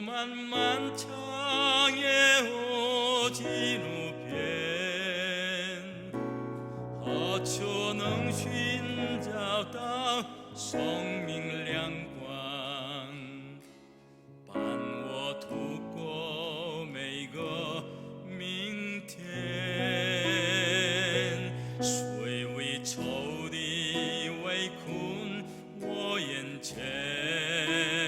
漫漫长夜无际路边何处能寻找到生命亮光伴我度过每个明天水为愁的为困我眼前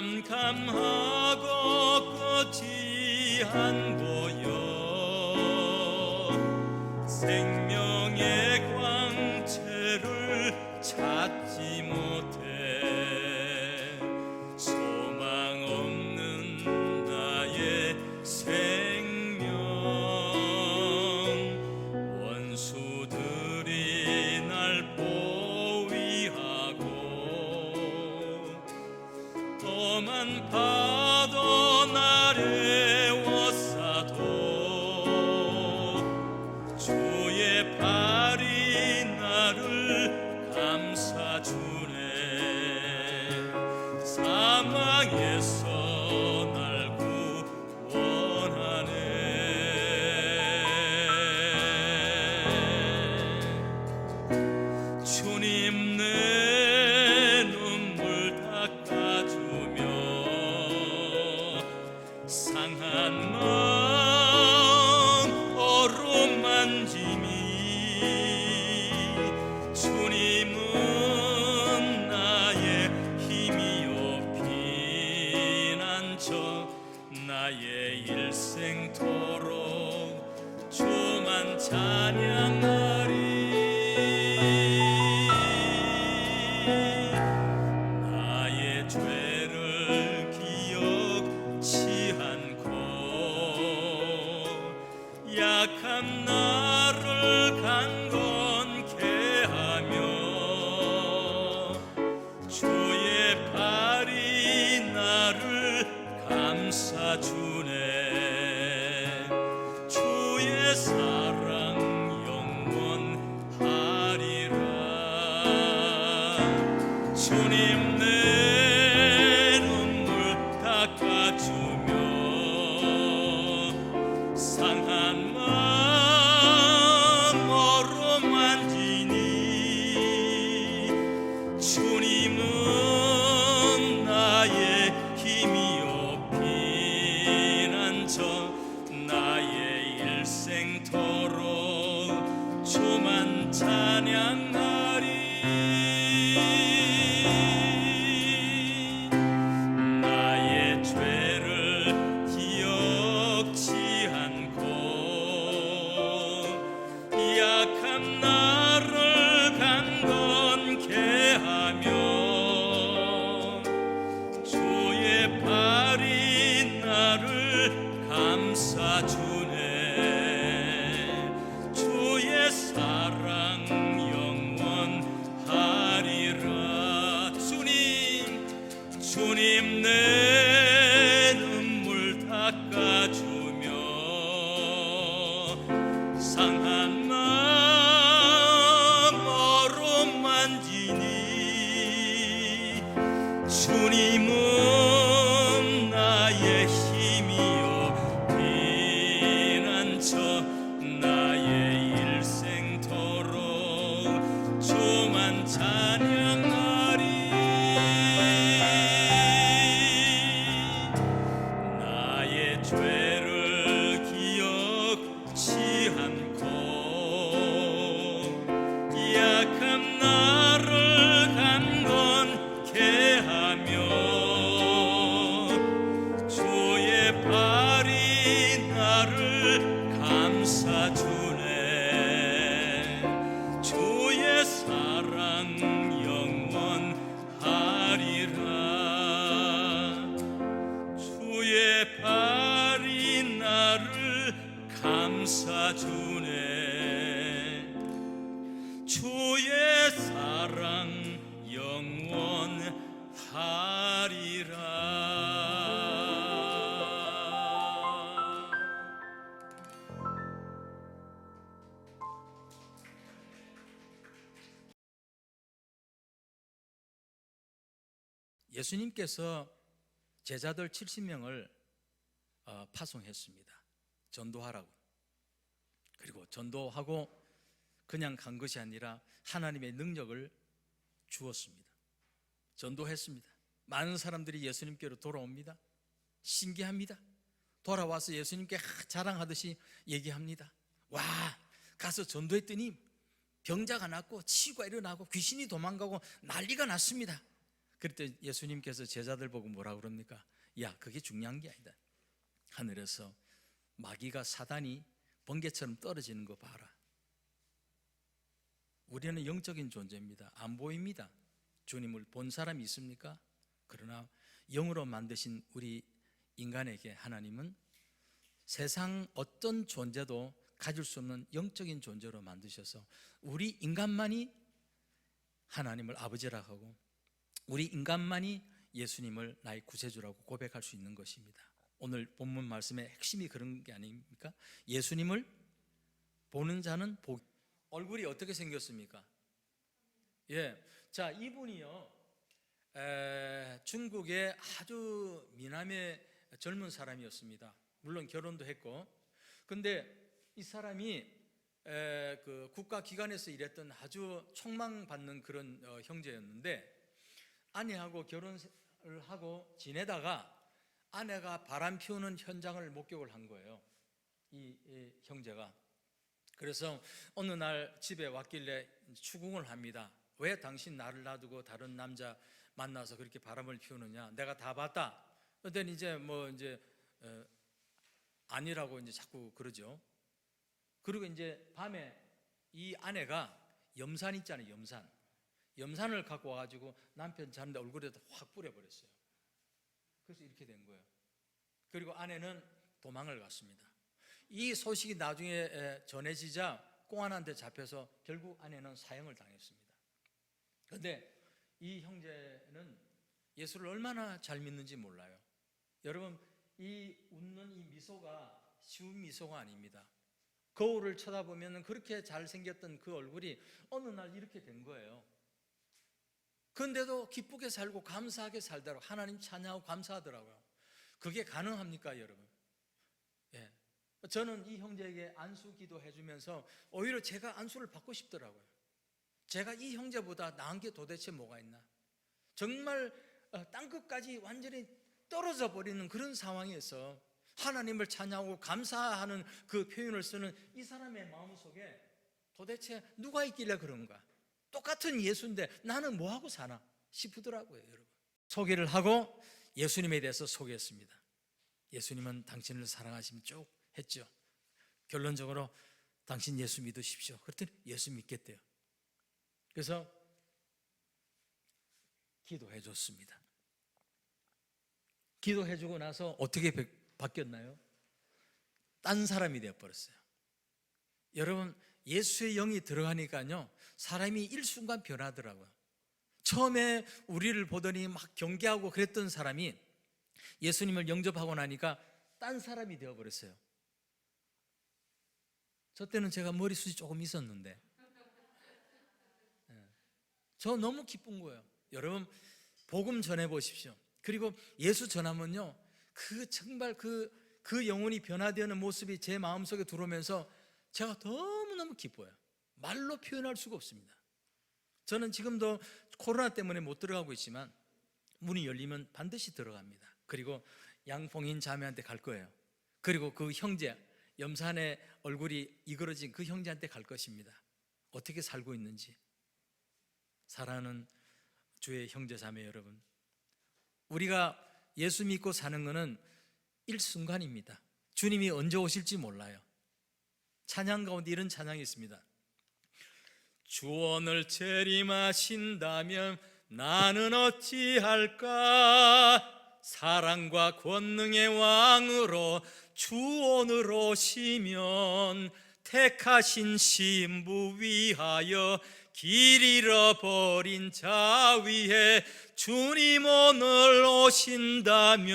캄캄하고 끝이 한 보여. 생명의 광채를 찾지 못해. 소망 없는 나의 생명. 원수들이 날 저 나의 일생토록 주만 찬양하 주 주의 사랑 영원하리라 예수님께서 제자들 70명을 어, 파송했습니다. 전도하라고. 그리고 전도하고 그냥 간 것이 아니라 하나님의 능력을 주었습니다. 전도했습니다. 많은 사람들이 예수님께로 돌아옵니다. 신기합니다. 돌아와서 예수님께 하- 자랑하듯이 얘기합니다. 와, 가서 전도했더니 병자가 낫고 치유가 일어나고 귀신이 도망가고 난리가 났습니다. 그때 예수님께서 제자들 보고 뭐라 그럽니까? 야, 그게 중요한 게 아니다. 하늘에서 마귀가 사단이 번개처럼 떨어지는 거 봐라. 우리는 영적인 존재입니다. 안 보입니다. 주님을 본 사람이 있습니까? 그러나 영으로 만드신 우리 인간에게 하나님은 세상 어떤 존재도 가질 수 없는 영적인 존재로 만드셔서 우리 인간만이 하나님을 아버지라고 하고 우리 인간만이 예수님을 나의 구세주라고 고백할 수 있는 것입니다. 오늘 본문 말씀의 핵심이 그런 게 아닙니까? 예수님을 보는 자는 복. 얼굴이 어떻게 생겼습니까? 예, 자 이분이요 에, 중국의 아주 미남의 젊은 사람이었습니다. 물론 결혼도 했고, 근데 이 사람이 에, 그 국가 기관에서 일했던 아주 촉망받는 그런 어, 형제였는데 아내하고 결혼을 하고 지내다가 아내가 바람 피우는 현장을 목격을 한 거예요. 이, 이 형제가. 그래서 어느 날 집에 왔길래 추궁을 합니다. 왜 당신 나를 놔두고 다른 남자 만나서 그렇게 바람을 피우느냐? 내가 다 봤다. 그랬더니 이제 뭐 이제 어, 아니라고 이제 자꾸 그러죠. 그리고 이제 밤에 이 아내가 염산 있잖아요, 염산. 염산을 갖고 와가지고 남편 자는데 얼굴에다 확 뿌려버렸어요. 그래서 이렇게 된 거예요. 그리고 아내는 도망을 갔습니다. 이 소식이 나중에 에, 전해지자 꽁안한테 잡혀서 결국 아내는 사형을 당했습니다. 그런데 이 형제는 예수를 얼마나 잘 믿는지 몰라요. 여러분 이 웃는 이 미소가 쉬운 미소가 아닙니다. 거울을 쳐다보면 그렇게 잘생겼던 그 얼굴이 어느 날 이렇게 된 거예요. 그런데도 기쁘게 살고 감사하게 살더라고 하나님 찬양하고 감사하더라고요. 그게 가능합니까, 여러분? 예. 저는 이 형제에게 안수 기도해 주면서 오히려 제가 안수를 받고 싶더라고요. 제가 이 형제보다 나은 게 도대체 뭐가 있나? 정말 어, 땅끝까지 완전히 떨어져 버리는 그런 상황에서 하나님을 찬양하고 감사하는 그 표현을 쓰는 이 사람의 마음 속에 도대체 누가 있길래 그런가? 똑같은 예수인데 나는 뭐 하고 사나 싶더라고요, 여러분. 소개를 하고 예수님에 대해서 소개했습니다. 예수님은 당신을 사랑하시면 쭉 했죠. 결론적으로 당신 예수 믿으십시오. 그랬더니 예수 믿겠대요. 그래서 기도해 줬습니다. 기도해 주고 나서 어떻게 바- 바뀌었나요? 딴 사람이 되어 버렸어요. 여러분 예수의 영이 들어가니까요 사람이 일순간 변하더라고요. 처음에 우리를 보더니 막 경계하고 그랬던 사람이 예수님을 영접하고 나니까 딴 사람이 되어 버렸어요. 저 때는 제가 머리숱이 조금 있었는데 예. 저 너무 기쁜 거예요. 여러분 복음 전해 보십시오. 그리고 예수 전하면요 그 정말 그그 영혼이 변화되는 모습이 제 마음 속에 들어오면서 제가 너무 너무 기뻐요. 말로 표현할 수가 없습니다. 저는 지금도 코로나 때문에 못 들어가고 있지만 문이 열리면 반드시 들어갑니다. 그리고 양봉인 자매한테 갈 거예요. 그리고 그 형제 염산의 얼굴이 이그러진 그 형제한테 갈 것입니다. 어떻게 살고 있는지 사랑하는 주의 형제 자매 여러분, 우리가 예수 믿고 사는 것은 일순간입니다. 주님이 언제 오실지 몰라요. 찬양 가운데 이런 찬양이 있습니다. 주원을 재림하신다면 나는 어찌할까 사랑과 권능의 왕으로 주원을 오시면 택하신 신부 위하여 길 잃어버린 자 위에 주님 오늘 오신다면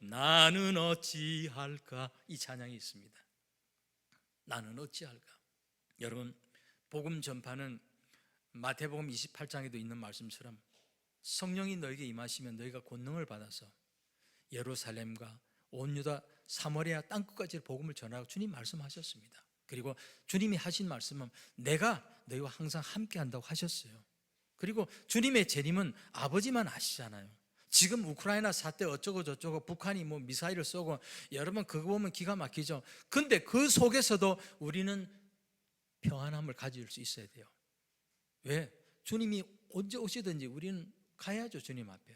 나는 어찌할까 이 찬양이 있습니다. 나는 어찌할까? 여러분 복음 전파는 마태복음 28장에도 있는 말씀처럼 성령이 너에게 임하시면 너희가 권능을 받아서 예루살렘과 온 유다 사마리아 땅끝까지 복음을 전하라고 주님 말씀하셨습니다. 그리고 주님이 하신 말씀은 내가 너희와 항상 함께 한다고 하셨어요. 그리고 주님의 재림은 아버지만 아시잖아요. 지금 우크라이나 사태 어쩌고 저쩌고 북한이 뭐 미사일을 쏘고 여러분 그거 보면 기가 막히죠. 근데 그 속에서도 우리는 평안함을 가질 수 있어야 돼요. 왜? 주님이 언제 오시든지 우리는 가야죠, 주님 앞에.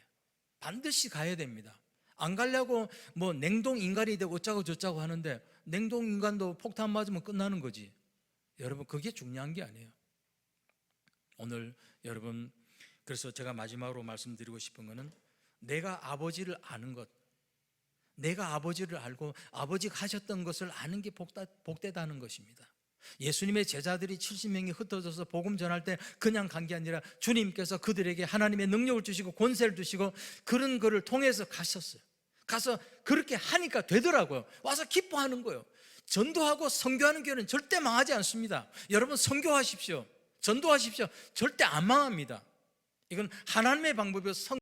반드시 가야 됩니다. 안 가려고 뭐 냉동 인간이 되고 어쩌고 저쩌고 하는데 냉동 인간도 폭탄 맞으면 끝나는 거지. 여러분 그게 중요한 게 아니에요. 오늘 여러분 그래서 제가 마지막으로 말씀드리고 싶은 거는 내가 아버지를 아는 것 내가 아버지를 알고 아버지가 하셨던 것을 아는 게 복다, 복되다는 것입니다. 예수님의 제자들이 70명이 흩어져서 복음 전할 때 그냥 간 게 아니라 주님께서 그들에게 하나님의 능력을 주시고 권세를 주시고 그런 거를 통해서 가셨어요. 가서 그렇게 하니까 되더라고요. 와서 기뻐하는 거예요. 전도하고 선교하는 교회는 절대 망하지 않습니다. 여러분 선교하십시오. 전도하십시오. 절대 안 망합니다. 이건 하나님의 방법이고 성